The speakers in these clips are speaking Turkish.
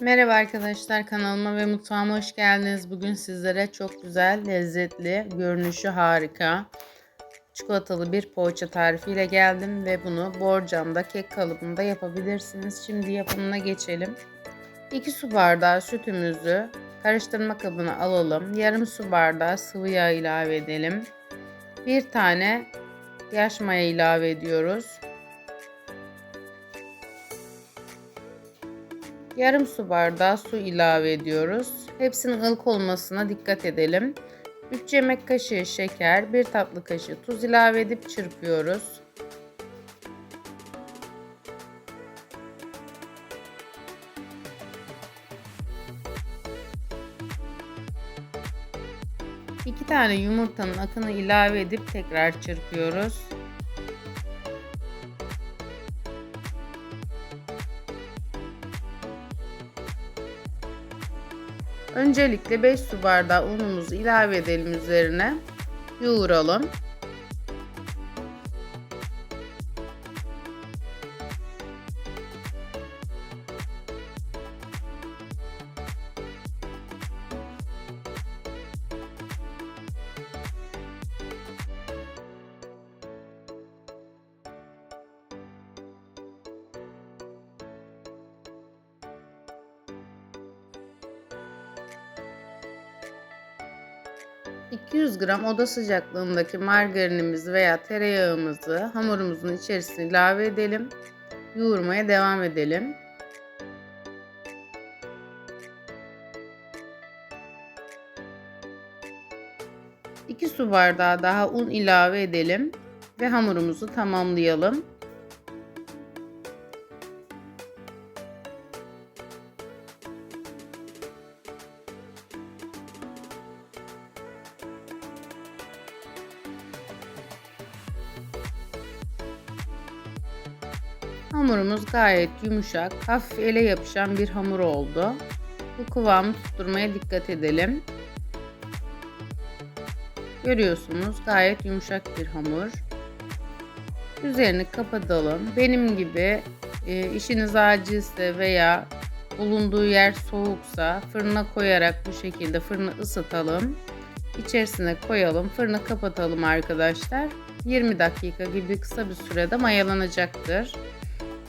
Merhaba arkadaşlar kanalıma ve mutfağıma hoş geldiniz. Bugün sizlere çok güzel, lezzetli, görünüşü harika çikolatalı bir poğaça tarifiyle geldim ve bunu borcamda kek kalıbında yapabilirsiniz. Şimdi yapımına geçelim. 2 su bardağı sütümüzü karıştırma kabına alalım. Yarım su bardağı sıvı yağ ilave edelim. Bir tane yaş maya ilave ediyoruz. Yarım su bardağı su ilave ediyoruz. Hepsinin ılık olmasına dikkat edelim. 3 yemek kaşığı şeker, 1 tatlı kaşığı tuz ilave edip çırpıyoruz. İki tane yumurtanın akını ilave edip tekrar çırpıyoruz. Öncelikle 5 su bardağı unumuzu ilave edelim üzerine. Yoğuralım. ...200 gram oda sıcaklığındaki margarinimizi veya tereyağımızı hamurumuzun içerisine ilave edelim. Yoğurmaya devam edelim. İki su bardağı daha un ilave edelim ve hamurumuzu tamamlayalım. Hamurumuz gayet yumuşak, hafif ele yapışan bir hamur oldu. Bu kıvamı tutturmaya dikkat edelim. Görüyorsunuz gayet yumuşak bir hamur. Üzerini kapatalım. Benim gibi e, işiniz acilse veya bulunduğu yer soğuksa fırına koyarak bu şekilde fırını ısıtalım. İçerisine koyalım. Fırını kapatalım arkadaşlar. 20 dakika gibi kısa bir sürede mayalanacaktır.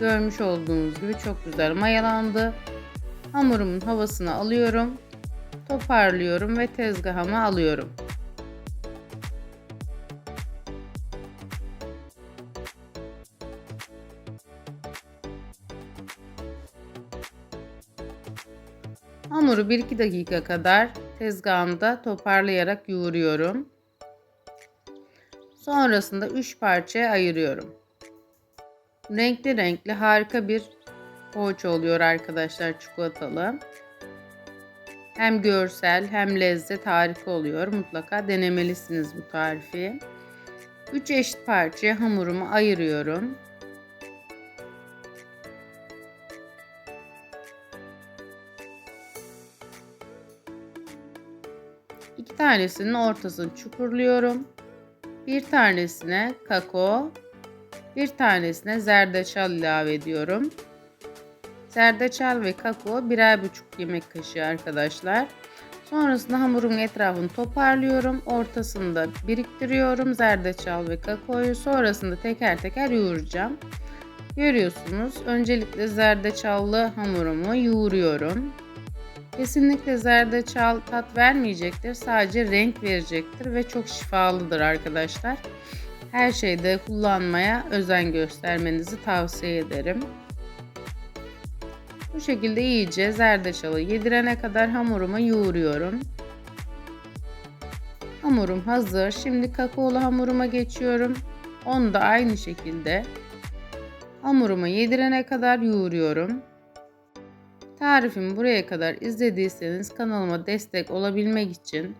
Görmüş olduğunuz gibi çok güzel mayalandı. Hamurumun havasını alıyorum. Toparlıyorum ve tezgahıma alıyorum. Hamuru 1-2 dakika kadar tezgahımda toparlayarak yoğuruyorum. Sonrasında 3 parçaya ayırıyorum. Renkli renkli harika bir poğaça oluyor arkadaşlar çikolatalı. Hem görsel hem lezzet harika oluyor. Mutlaka denemelisiniz bu tarifi. 3 eşit parçaya hamurumu ayırıyorum. İki tanesinin ortasını çukurluyorum. Bir tanesine kakao, bir tanesine zerdeçal ilave ediyorum. Zerdeçal ve kakao birer buçuk yemek kaşığı arkadaşlar. Sonrasında hamurumun etrafını toparlıyorum. Ortasında biriktiriyorum zerdeçal ve kakaoyu. Sonrasında teker teker yoğuracağım. Görüyorsunuz. Öncelikle zerdeçallı hamurumu yoğuruyorum. Kesinlikle zerdeçal tat vermeyecektir. Sadece renk verecektir ve çok şifalıdır arkadaşlar. Her şeyde kullanmaya özen göstermenizi tavsiye ederim. Bu şekilde iyice zerdeçalı yedirene kadar hamurumu yoğuruyorum. Hamurum hazır. Şimdi kakaolu hamuruma geçiyorum. Onu da aynı şekilde hamurumu yedirene kadar yoğuruyorum. Tarifimi buraya kadar izlediyseniz kanalıma destek olabilmek için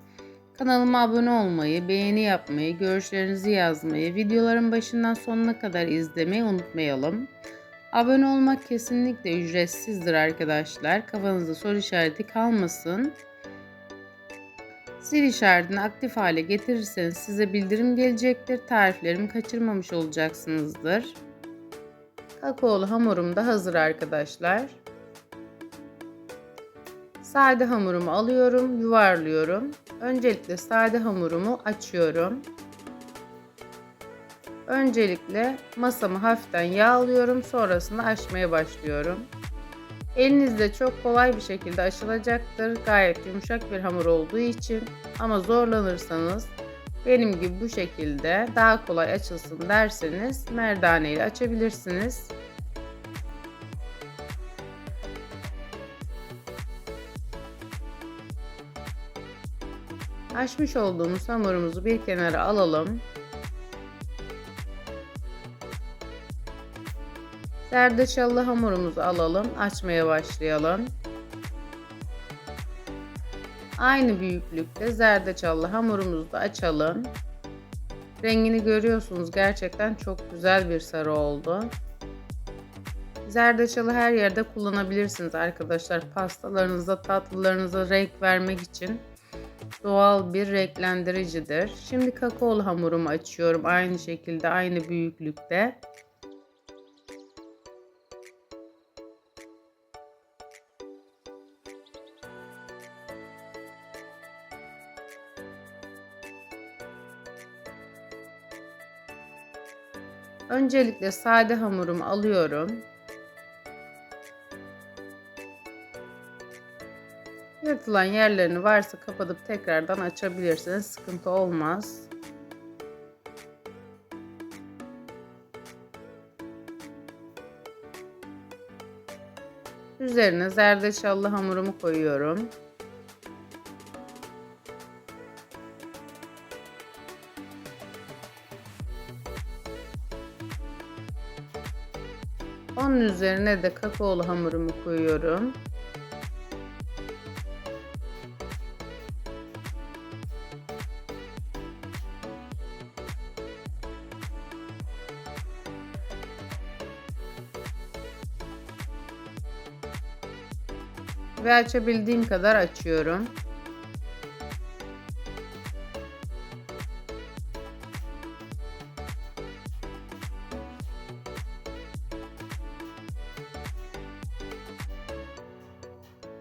kanalıma abone olmayı, beğeni yapmayı, görüşlerinizi yazmayı, videoların başından sonuna kadar izlemeyi unutmayalım. Abone olmak kesinlikle ücretsizdir arkadaşlar. Kafanızda soru işareti kalmasın. Zil işaretini aktif hale getirirseniz size bildirim gelecektir. Tariflerimi kaçırmamış olacaksınızdır. Kakaolu hamurum da hazır arkadaşlar. Sade hamurumu alıyorum, yuvarlıyorum. Öncelikle sade hamurumu açıyorum. Öncelikle masamı hafiften yağlıyorum. Sonrasında açmaya başlıyorum. Elinizde çok kolay bir şekilde açılacaktır. Gayet yumuşak bir hamur olduğu için. Ama zorlanırsanız benim gibi bu şekilde daha kolay açılsın derseniz merdane ile açabilirsiniz. Açmış olduğumuz hamurumuzu bir kenara alalım. Zerdeçallı hamurumuzu alalım. Açmaya başlayalım. Aynı büyüklükte zerdeçallı hamurumuzu da açalım. Rengini görüyorsunuz. Gerçekten çok güzel bir sarı oldu. Zerdeçalı her yerde kullanabilirsiniz arkadaşlar. Pastalarınıza, tatlılarınıza renk vermek için doğal bir renklendiricidir. Şimdi kakaolu hamurumu açıyorum. Aynı şekilde, aynı büyüklükte. Öncelikle sade hamurumu alıyorum. Yırtılan yerlerini varsa kapatıp tekrardan açabilirsiniz. Sıkıntı olmaz. Üzerine zerdeçallı hamurumu koyuyorum. Onun üzerine de kakaolu hamurumu koyuyorum. Ve açabildiğim kadar açıyorum.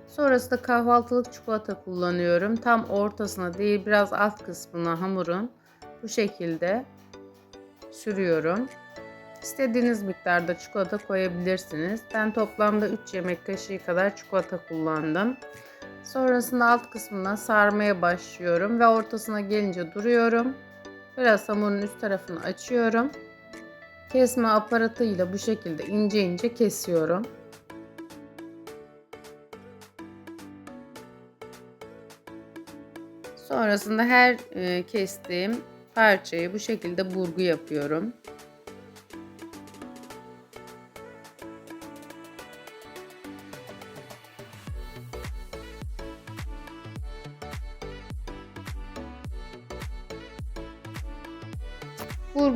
Sonrasında kahvaltılık çikolata kullanıyorum. Tam ortasına değil biraz alt kısmına hamurun bu şekilde sürüyorum. İstediğiniz miktarda çikolata koyabilirsiniz. Ben toplamda 3 yemek kaşığı kadar çikolata kullandım. Sonrasında alt kısmına sarmaya başlıyorum ve ortasına gelince duruyorum. Biraz hamurun üst tarafını açıyorum. Kesme aparatıyla bu şekilde ince ince kesiyorum. Sonrasında her e, kestiğim parçayı bu şekilde burgu yapıyorum.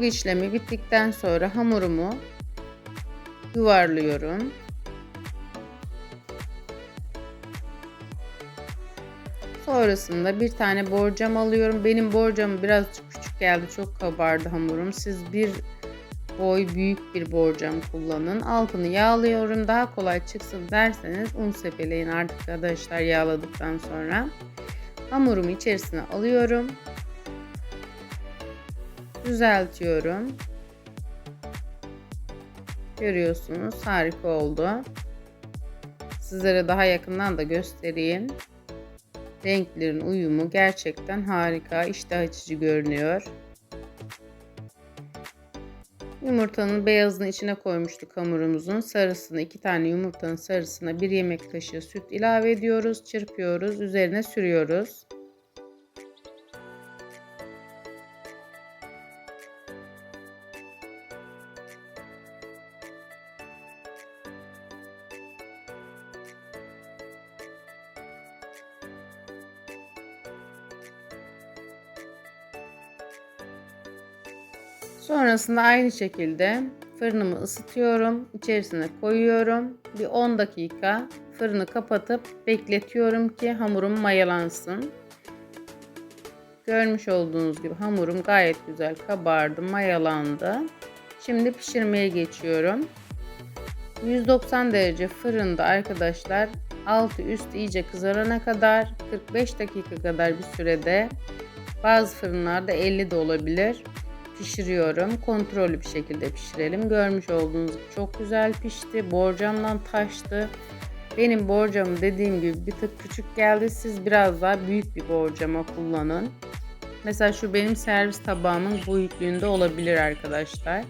Burgu işlemi bittikten sonra hamurumu yuvarlıyorum. Sonrasında bir tane borcam alıyorum. Benim borcam birazcık küçük geldi. Çok kabardı hamurum. Siz bir boy büyük bir borcam kullanın. Altını yağlıyorum. Daha kolay çıksın derseniz un sepeleyin artık arkadaşlar yağladıktan sonra. Hamurumu içerisine alıyorum. Düzeltiyorum. Görüyorsunuz harika oldu. Sizlere daha yakından da göstereyim. Renklerin uyumu gerçekten harika, iştah açıcı görünüyor. Yumurtanın beyazını içine koymuştuk hamurumuzun. Sarısını, iki tane yumurtanın sarısına bir yemek kaşığı süt ilave ediyoruz. Çırpıyoruz. Üzerine sürüyoruz. Sonrasında aynı şekilde fırınımı ısıtıyorum. İçerisine koyuyorum. Bir 10 dakika fırını kapatıp bekletiyorum ki hamurum mayalansın. Görmüş olduğunuz gibi hamurum gayet güzel kabardı, mayalandı. Şimdi pişirmeye geçiyorum. 190 derece fırında arkadaşlar Altı üst iyice kızarana kadar 45 dakika kadar bir sürede bazı fırınlarda 50 de olabilir pişiriyorum. Kontrollü bir şekilde pişirelim. Görmüş olduğunuz gibi çok güzel pişti. Borcamdan taştı. Benim borcamım dediğim gibi bir tık küçük geldi. Siz biraz daha büyük bir borcama kullanın. Mesela şu benim servis tabağımın büyüklüğünde olabilir arkadaşlar.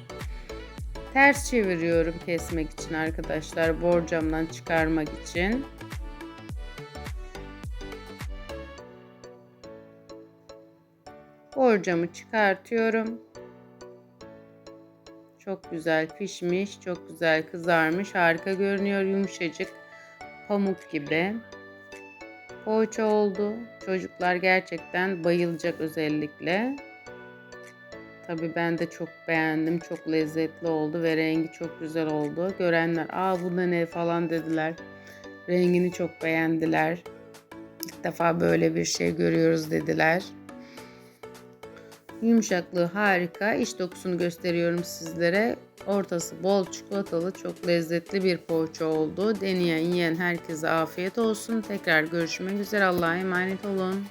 Ters çeviriyorum kesmek için arkadaşlar. Borcamdan çıkarmak için. Borcamı çıkartıyorum. Çok güzel pişmiş, çok güzel kızarmış, harika görünüyor, yumuşacık, pamuk gibi. Poğaça oldu. Çocuklar gerçekten bayılacak özellikle. Tabii ben de çok beğendim. Çok lezzetli oldu ve rengi çok güzel oldu. Görenler aa bu ne falan dediler. Rengini çok beğendiler. İlk defa böyle bir şey görüyoruz dediler. Yumuşaklığı harika. İç dokusunu gösteriyorum sizlere. Ortası bol çikolatalı çok lezzetli bir poğaça oldu. Deneyen yiyen herkese afiyet olsun. Tekrar görüşmek üzere. Allah'a emanet olun.